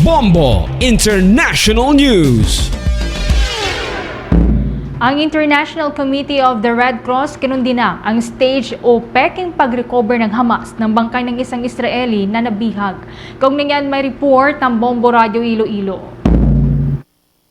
Bombo International News. Ang International Committee of the Red Cross kinundina ang stage o peking pag-recover ng Hamas ng bangkay ng isang Israeli na nabihag. Kung nangyaan may report ng Bombo Radio Iloilo.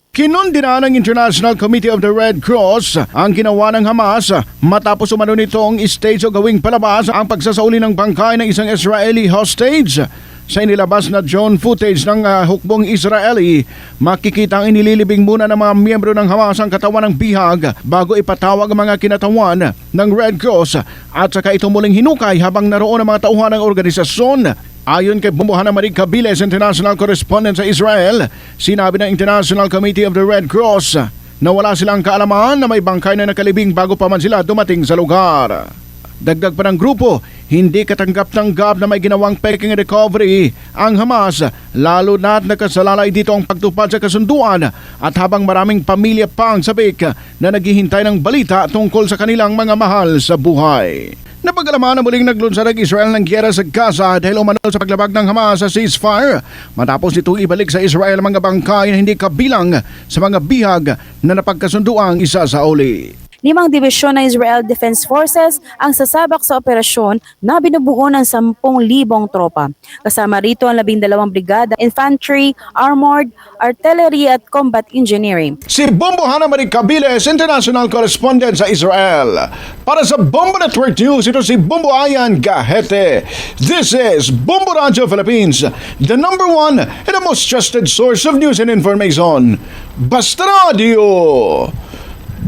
Kinundina ng International Committee of the Red Cross ang ginawa ng Hamas matapos umano nitong stage o gawing palabas ang pagsasauli ng bangkay ng isang Israeli hostage. Sa inilabas na drone footage ng ah, hukbong Israeli, makikita ang inililibing muna ng mga miyembro ng Hamas ang katawan ng bihag bago ipatawag ang mga kinatawan ng Red Cross at saka ito muling hinukay habang naroon ang mga tauhan ng organisasyon Ayon kay Bumbuhana Marie Cabiles, International Correspondent sa Israel, sinabi ng International Committee of the Red Cross na wala silang kaalaman na may bangkay na nakalibing bago pa man sila dumating sa lugar. Dagdag pa ng grupo, hindi katanggap-tanggap na may ginawang peking recovery ang Hamas lalo na't nakasalalay dito ang pagtupad sa kasunduan at habang maraming pamilya pang sabik na naghihintay ng balita tungkol sa kanilang mga mahal sa buhay. Napagalaman na muling naglunsad ang Israel ng gyera sa Gaza dahil umano sa paglabag ng Hamas sa ceasefire matapos nito ibalik sa Israel mga bangkay na hindi kabilang sa mga bihag na napagkasunduang isa sa uli. Limang dibisyon ng Israel Defense Forces ang sasabak sa operasyon na binubuo ng 10,000 tropa. Kasama rito ang 12 brigada, infantry, armored, artillery at combat engineering. Si Bombo Hana Marie Cabiles, International Correspondent sa Israel. Para sa Bombo Network News, ito si Bombo Ayan Gahete. This is Bombo Radio Philippines, the number one and the most trusted source of news and information. Basta Radio!